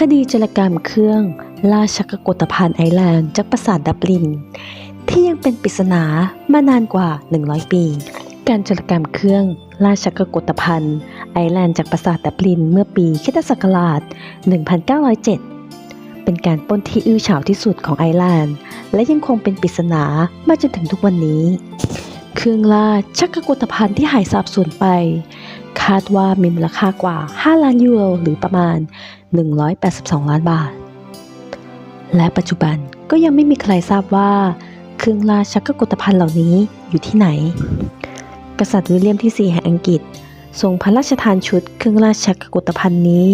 คดีจารกรรมเครื่องราชกกฏภัณฑ์ไอแลนด์จากปราสาทดับลิน ที่ยังเป็นปริศนามานานกว่า 100 ปี การจารกรรมเครื่องราชกกฏภัณฑ์ไอแลนด์จากปราสาทดับลินเมื่อปีคิตศักราช1907 เป็นการป้นที่อื้อฉาวที่สุดของไอแลนด์ และยังคงเป็นปริศนามาจนถึงทุกวันนี้ เครื่องราชกกฏภัณฑ์ที่หายสาบสูญไปคาดว่ามีมูลค่ากว่า 5 ล้านยูโรหรือประมาณ 182 ล้านบาท และปัจจุบันก็ยังไม่มีใครทราบว่า เครื่องราชกกฏภัณฑ์เหล่านี้อยู่ที่ไหน กษัตริย์วิลเลียมที่ 4 แห่งอังกฤษทรงพระราชทานชุดเครื่องราชกกฏภัณฑ์นี้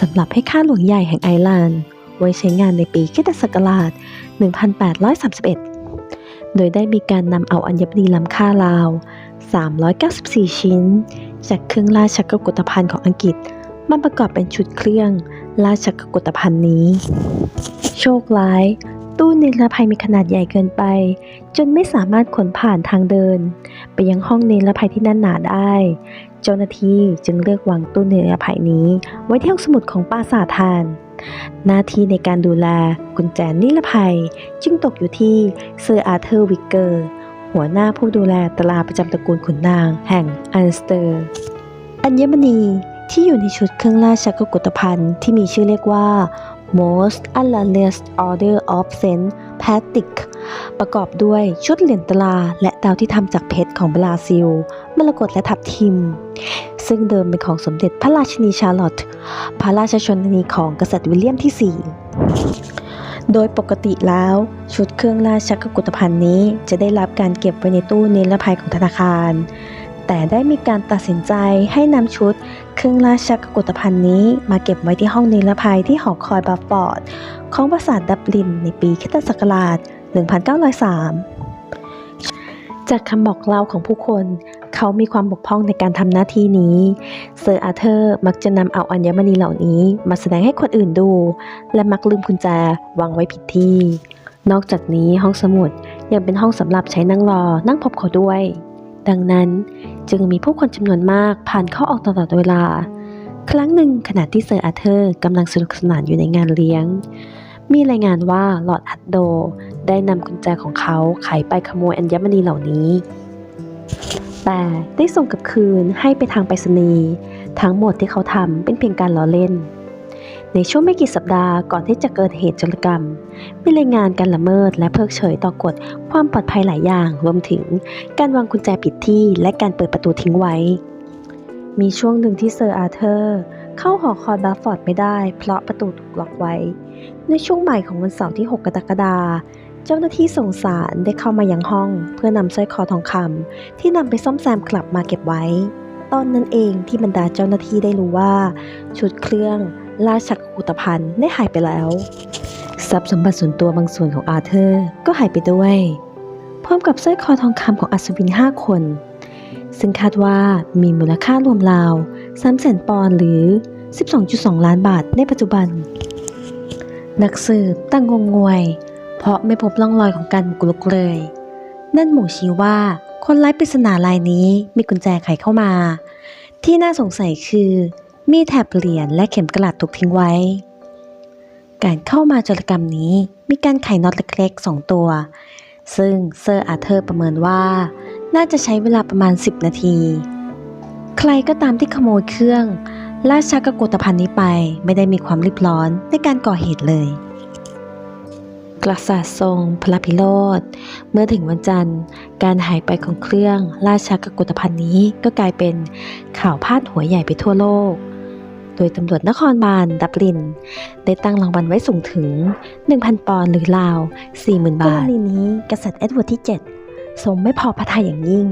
สำหรับให้ข้าหลวงใหญ่แห่งไอร์แลนด์ไว้ใช้งานในปีคิตศักราช 1831 โดยได้มีการนำเอาอัญมณีล้ำค่าราว 394 ชิ้น จากเครื่องราชกกฏภัณฑ์ของอังกฤษ มาประกอบเป็นชุดเครื่อง ราชกกฏภัณฑ์นี้ โชคร้าย ตู้นิรภัยมีขนาดใหญ่เกินไป จนไม่สามารถขนผ่านทางเดิน ไปยังห้องนิรภัยที่แน่นหนาได้ เจ้าหน้าที่จึงเลือกวางตู้นิรภัยนี้ ไว้ที่ห้องสมุดของปราสาทแทนหน้าที่ในการดูแลกุญแจนิรภัย จึงตกอยู่ที่เซอร์อาร์เธอร์วิกเกอร์ หัวหน้าผู้ดูแลตลาประจำตระกูลขุนนางแห่งอันสเตอร์ อัญมณี ที่อยู่ในชุดเครื่องราชกุฏภัณฑ์ที่มีชื่อเรียกว่า Most a l a n e s Order of Saint Patrick ประกอบด้วยชุดเหรียญตราและดาวที่ทำจากเพชรของบราซิล มรกตและทับทิม ซึ่งเดิมเป็นของสมเด็จพระราชินีชาร์ลอตต์พระราชชนนีของกษัตริย์วิลเลียมที่ 4 โดยปกติแล้วชุดเครื่องราชกุฏภัณฑ์นี้จะได้รับการเก็บไว้ในตู้นิรภัยของธนาคาร แต่ได้มีการตัดสินใจให้นำชุด เครื่องราชกุฏภัณฑ์นี้มาเก็บไว้ที่ห้องนิรภัยที่หอคอยบัฟฟอร์ด ของปราสาทดับลินในปีคศ1903 จากคำบอกเล่าของผู้คนเขามีความบกพร่องในการทำหน้าที่นี้ เซอร์อาร์เธอร์มักจะนำเอาอัญมณีเหล่านี้ มาแสดงให้คนอื่นดู และมักลืมกุญแจวางไว้ผิดที่ นอกจากนี้ห้องสมุดยังเป็นห้องสำหรับใช้นั่งรอนั่งพบเขาด้วย ดังนั้นจึงมีผู้คนจำนวนมากผ่านเข้าออกตลอดเวลา ครั้งหนึ่งขณะที่เซอร์อาเธอร์กำลังสนุกสนานอยู่ในงานเลี้ยง มีรายงานว่าลอร์ดฮัตโดได้นำกุญแจของเขาไขไปขโมยอัญมณีเหล่านี้ แต่ได้ส่งกลับคืนให้ไปทางไปรษณีย์ทั้งหมดที่เขาทำเป็นเพียงการล้อเล่น ในช่วงไม่กี่สัปดาห์ก่อนที่จะเกิดเหตุจรกรรม มีรายงานการละเมิดและเพิกเฉยต่อกฎความปลอดภัยหลายอย่าง รวมถึงการวางกุญแจผิดที่และการเปิดประตูทิ้งไว้ มีช่วงหนึ่งที่เซอร์อาร์เธอร์ เข้าหอคอยบัฟฟอร์ดไม่ได้ เพราะประตูถูกล็อกไว้ ในช่วงบ่ายของวันเสาร์ที่ 6 กรกฎาคมเจ้าหน้าที่ส่งสารได้เข้ามายังห้อง เพื่อนำสร้อยคอทองคำที่นำไปซ่อมแซมกลับมาเก็บไว้ ตอนนั้นเองที่บรรดาเจ้าหน้าที่ได้รู้ว่า ชุดเครื่อง ราชกุฏภัณฑ์ได้หายไปแล้ว ทรัพย์สมบัติส่วนตัวบางส่วนของอาเธอร์ก็หายไปด้วย พร้อมกับสร้อยคอทองคำของอัศวิน5คน ซึ่งคาดว่ามีมูลค่ารวมราว3แสนปอนด์หรือ 12.2 ล้านบาทในปัจจุบัน นักสืบตั้งงงงวย เพราะไม่พบร่องรอยของการบุกรุกเลย นั่นหมู่ชี้ว่าคนร้ปริศนารายนี้มีกุญแจไขเข้ามา ที่น่าสงสัยคือ มีแถบเหรียญและเข็มกลัดถูกทิ้งไว้ การเข้ามาจรกรรมนี้มีการไขน็อตเล็กๆ 2 ตัว ซึ่งเซอร์อาเธอร์ประเมินว่า น่าจะใช้เวลาประมาณ 10 นาที ใครก็ตามที่ขโมยเครื่องราชากกฏภัณฑ์นี้ไปไม่ได้มีความรีบร้อนในการก่อเหตุเลยกษัตริย์ทรงพระพิโรธเมื่อถึงวันจันทร์ การหายไปของเครื่องราชากกฏภัณฑ์นี้ก็กลายเป็นข่าวพาดหัวใหญ่ไปทั่วโลก ดยตำรวจนครบาลดับลิน ได้ตั้งรางวัลไว้สูงถึง 1,000 ปอนด์หรือราว 40,000 บาทกรณีนี้กษัตริย์เอ็ดเวิร์ดที่ 7 ทรงไม่พอพระทัยอย่างยิ่ง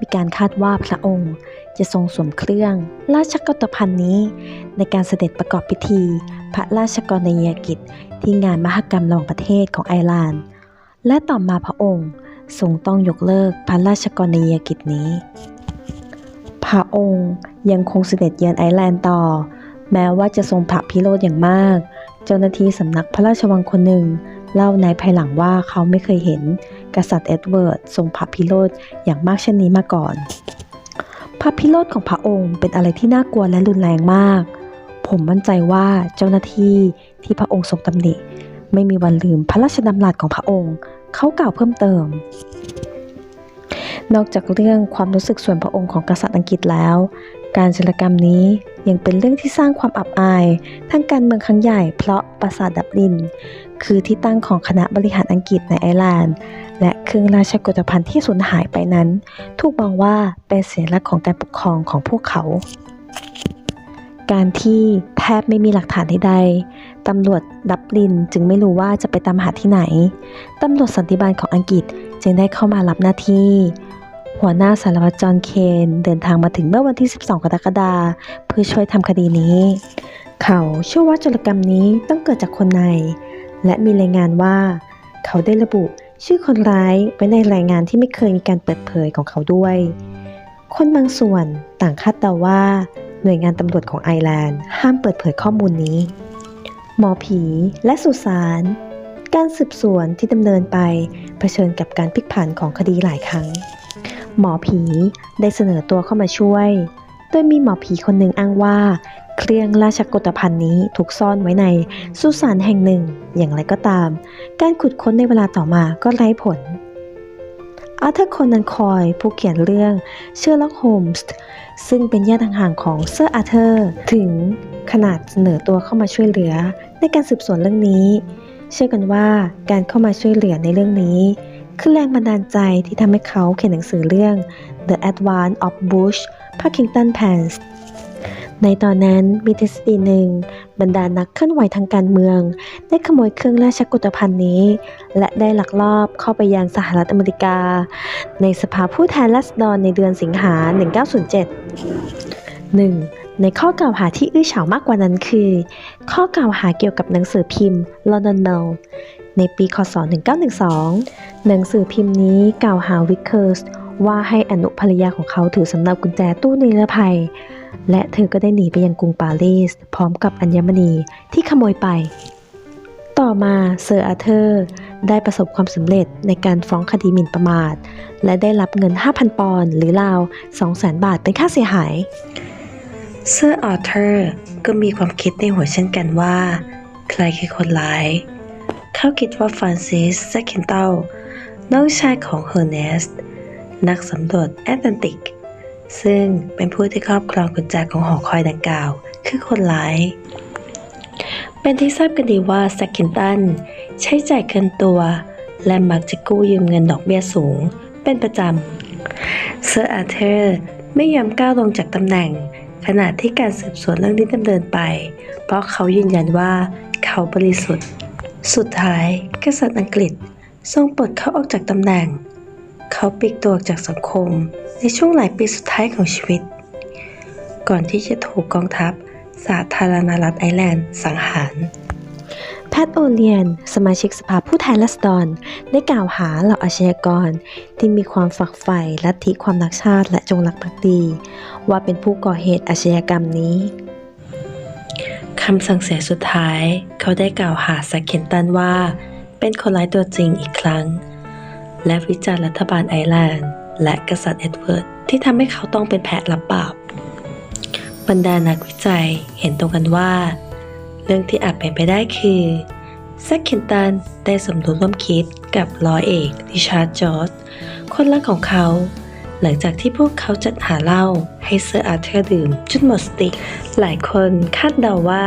มีการคาดว่าพระองค์จะทรงสวมเครื่อง ราชกฏภัณฑ์นี้ ในการเสด็จประกอบพิธี พระราชกรณียกิจที่งานมหกรรมระหว่างประเทศของไอร์แลนด์ และต่อมาพระองค์ทรงต้องยกเลิกพระราชกรณียกิจนี้ พระองค์ยังคงเสด็จเยือนไอร์แลนด์ต่อ แม้ว่าจะทรงพระพิโรธอย่างมาก เจ้าหน้าที่สำนักพระราชวังคนหนึ่ง เล่าในภายหลังว่าเขาไม่เคยเห็น กษัตริย์เอ็ดเวิร์ดทรงพระพิโรธอย่างมากเช่นนี้มาก่อน พระพิโรธของพระองค์เป็นอะไรที่น่ากลัวและรุนแรงมาก ผมมั่นใจว่าเจ้าหน้าที่ที่พระองค์ทรงตำหนิไม่มีวันลืมพระราชดำรัสของพระองค์ เขากล่าวเพิ่มเติม นอกจากเรื่องความรู้สึกส่วนพระองค์ของกษัตริย์อังกฤษแล้ว การจารกรรมนี้ยังเป็นเรื่องที่สร้างความอับอายทางการเมืองครั้งใหญ่เพราะปราสาทดับลิน คือที่ตั้งของคณะบริหารอังกฤษในไอร์แลนด์ และเครื่องราชกุฏภัณฑ์ที่สูญหายไปนั้น ถูกมองว่าเป็นสัญลักษณ์ของการปกครองของพวกเขา การที่แทบไม่มีหลักฐานใดๆตำรวจดับลินจึงไม่รู้ว่าจะไปตามหาที่ไหน ตำรวจสันติบาลของอังกฤษจึงได้เข้ามารับหน้าที่ หัวหน้าสารวัตรจอห์นเคนเดินทางมาถึงเมื่อวันที่ 12 กรกฎาคมเพื่อช่วยทำคดีนี้ เขาเชื่อว่าจรกรรมนี้ต้องเกิดจากคนใน และมีรายงานว่า เขาได้ระบุชื่อคนร้ายไว้ในรายงานที่ไม่เคยมีการเปิดเผยของเขาด้วย คนบางส่วนต่างคาดเดาว่า หน่วยงานตำรวจของไอร์แลนด์ห้ามเปิดเผยข้อมูลนี้ หมอผีและสุสานการสืบสวนที่ดำเนินไปเผชิญกับการพลิกผันของคดีหลายครั้ง หมอผีได้เสนอตัวเข้ามาช่วย โดยมีหมอผีคนหนึ่งอ้างว่า เครื่องราชกฏภัณฑ์นี้ถูกซ่อนไว้ในสุสานแห่งหนึ่ง อย่างไรก็ตาม การขุดค้นในเวลาต่อมาก็ไร้ผลอาร์เธอร์คนันคอยผู้เขียนเรื่องเชอร์ล็อกโฮมส์ซึ่งเป็นญาติห่างๆของเซอร์อาร์เธอร์ถึงขนาดเสนอตัวเข้ามาช่วยเหลือในการสืบสวนเรื่องนี้ เชื่อกันว่าการเข้ามาช่วยเหลือในเรื่องนี้ คือแรงบันดาลใจที่ทำให้เขาเขียนหนังสือเรื่อง The Advance of Bush Parkington Pants ในตอนนั้นมีทฤษฎีหนึ่ง บรรดานักเคลื่อนไหวทางการเมือง ได้ขโมยเครื่องราชกุฏภัณฑ์นี้ และได้ลักลอบเข้าไปยังสหรัฐอเมริกา ในสภาผู้แทนราษฎรในเดือนสิงหา 1907 1. ในข้อกล่าวหาที่อื้อฉาวมากกว่านั้นคือ ข้อกล่าวหาเกี่ยวกับหนังสือพิมพ์ London Mail ในปีคศ 1912 หนังสือพิมพ์นี้กล่าวหาวิกเคิร์สว่าให้อนุภรรยาของเขาถือสำเนากุญแจตู้นิรภัย และเธอก็ได้หนีไปยังกรุงปารีส พร้อมกับอัญมณีที่ขโมยไป ต่อมาเซอร์อาเธอร์ได้ประสบความสำเร็จในการฟ้องคดีหมิ่นประมาท และได้รับเงิน 5,000 ปอนด์หรือราว 200,000 บาทเป็นค่าเสียหาย เซอร์อาเธอร์ก็มีความคิดในหัวเช่นกันว่า ใครคือคนร้าย เขาคิดว่าฟรานซิสแซคเคนเตลน้องชายของเฮอร์เนสต์นักสำรวจแอตแลนติก ซึ่งเป็นผู้ที่ครอบครองกุญแจของหอคอยดังกล่าว คือคนร้าย เป็นที่ทราบกันดีว่าแซคเคนตันใช้จ่ายเกินตัว และมักจะกู้ยืมเงินดอกเบี้ยสูง เป็นประจำเซอร์อาร์เธอร์ไม่ยอมก้าวลงจากตำแหน่ง ขณะที่การสืบสวนเรื่องนี้ดำเนินไป เพราะเขายืนยันว่าเขาบริสุทธิ์ สุดท้าย กษัตริย์อังกฤษทรงปลดเขาออกจากตำแหน่ง เขาปลีกตัวออกจากสังคมในช่วงหลายปีสุดท้ายของชีวิต ก่อนที่จะถูกกองทัพสาธารณรัฐไอร์แลนด์สังหาร แพทโอเลียน สมาชิกสภาผู้แทนราษฎรได้กล่าวหาเหล่าอาชญากร ที่มีความฝักใฝ่ลัทธิความรักชาติและจงรักภักดี ว่าเป็นผู้ก่อเหตุอาชญากรรมนี้ คำสั่งเสียสุดท้าย เขาได้กล่าวหาแซคเคนตันว่า เป็นคนร้ายตัวจริงอีกครั้ง และวิจารณ์รัฐบาลไอร์แลนด์ และกษัตริย์เอ็ดเวิร์ดที่ทำให้เขาต้องเป็นแพะรับบาปบรรดานักวิจัยเห็นตรงกันว่า เรื่องที่อาจเป็นไปได้คือแซคเคนตันได้สมรู้ร่วมคิดกับร้อยเอกริชาร์ดจอร์จคนรักของเขา หลังจากที่พวกเขาจัดหาเหล้าให้เซอร์อาเธอร์ดื่มจนหมดสติ หลายคนคาดเดาว่า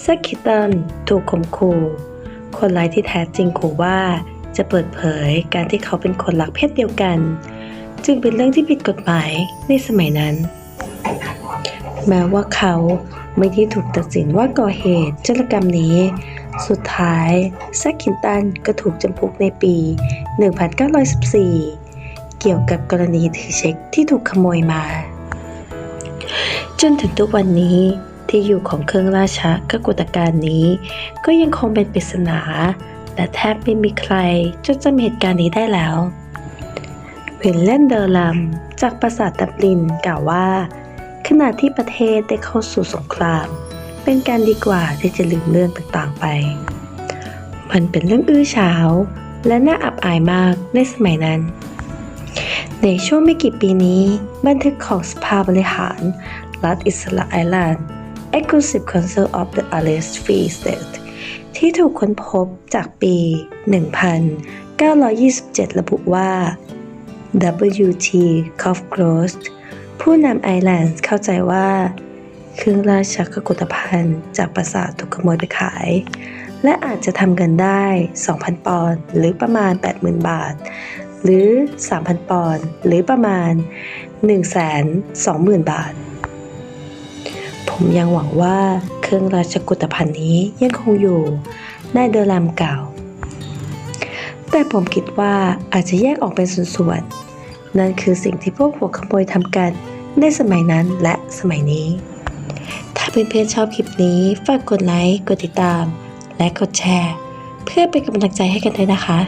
แซคคนตันถูกข่มขู่คนร้ายที่แท้จริงขู่ว่าจะเปิดเผยการที่เขาเป็นคนรักเพศเดียวกัน จึงเป็นเรื่องที่ผิดกฎหมายในสมัยนั้น แม้ว่าเขาไม่ได้ถูกตัดสินว่าก่อเหตุจารกรรมนี้ สุดท้ายแซคคินตันก็ถูกจำคุกในปี 1914 กี่ยวกับกรณีถือเช็คที่ถูกขโมยมา จนถึงทุกวันนี้ที่อยู่ของเครื่องราชกกุฏการนี้ ก็ยังคงเป็นปริศนาและแทบไม่มีใครจดจำเหตุการณ์นี้ได้แล้ววินเลนเดอร์ลัมจากปราสาทดับลินกล่าวว่า ขณะที่ประเทศได้เข้าสู่สงคราม เป็นการดีกว่าที่จะลืมเรื่องต่างๆไป มันเป็นเรื่องอื้อฉาว และน่าอับอายมากในสมัยนั้น ในช่วงไม่กี่ปีนี้ บันทึกของสภาบริหาร รัฐอิสราเอลแลนด์ Exclusive Council of the Alice Free State ที่ถูกค้นพบจากปี 1927 ระบุว่า W.T. Cofcrost ผู้นำไอร์แลนด์เข้าใจว่า เครื่องราชกุฏภัณฑ์จากปราสาทถูกขโมยไปขาย และอาจจะทำเงินได้ 2,000 ปอนด์หรือประมาณ 80,000 บาท หรือ 3,000 ปอนด์หรือประมาณ 120,000 บาท ผมยังหวังว่าเครื่องราชกุฏภัณฑ์นี้ยังคงอยู่ในเดอร์ลามเก่า แต่ผมคิดว่าอาจจะแยกออกเป็นส่วนๆ นั่นคือสิ่งที่พวกหัวขโมยทำกันในสมัยนั้นและสมัยนี้ ถ้าเพื่อนๆชอบคลิปนี้ ฝากกดไลค์ กดติดตาม และกดแชร์ เพื่อเป็นกำลังใจให้กันด้วยนะคะ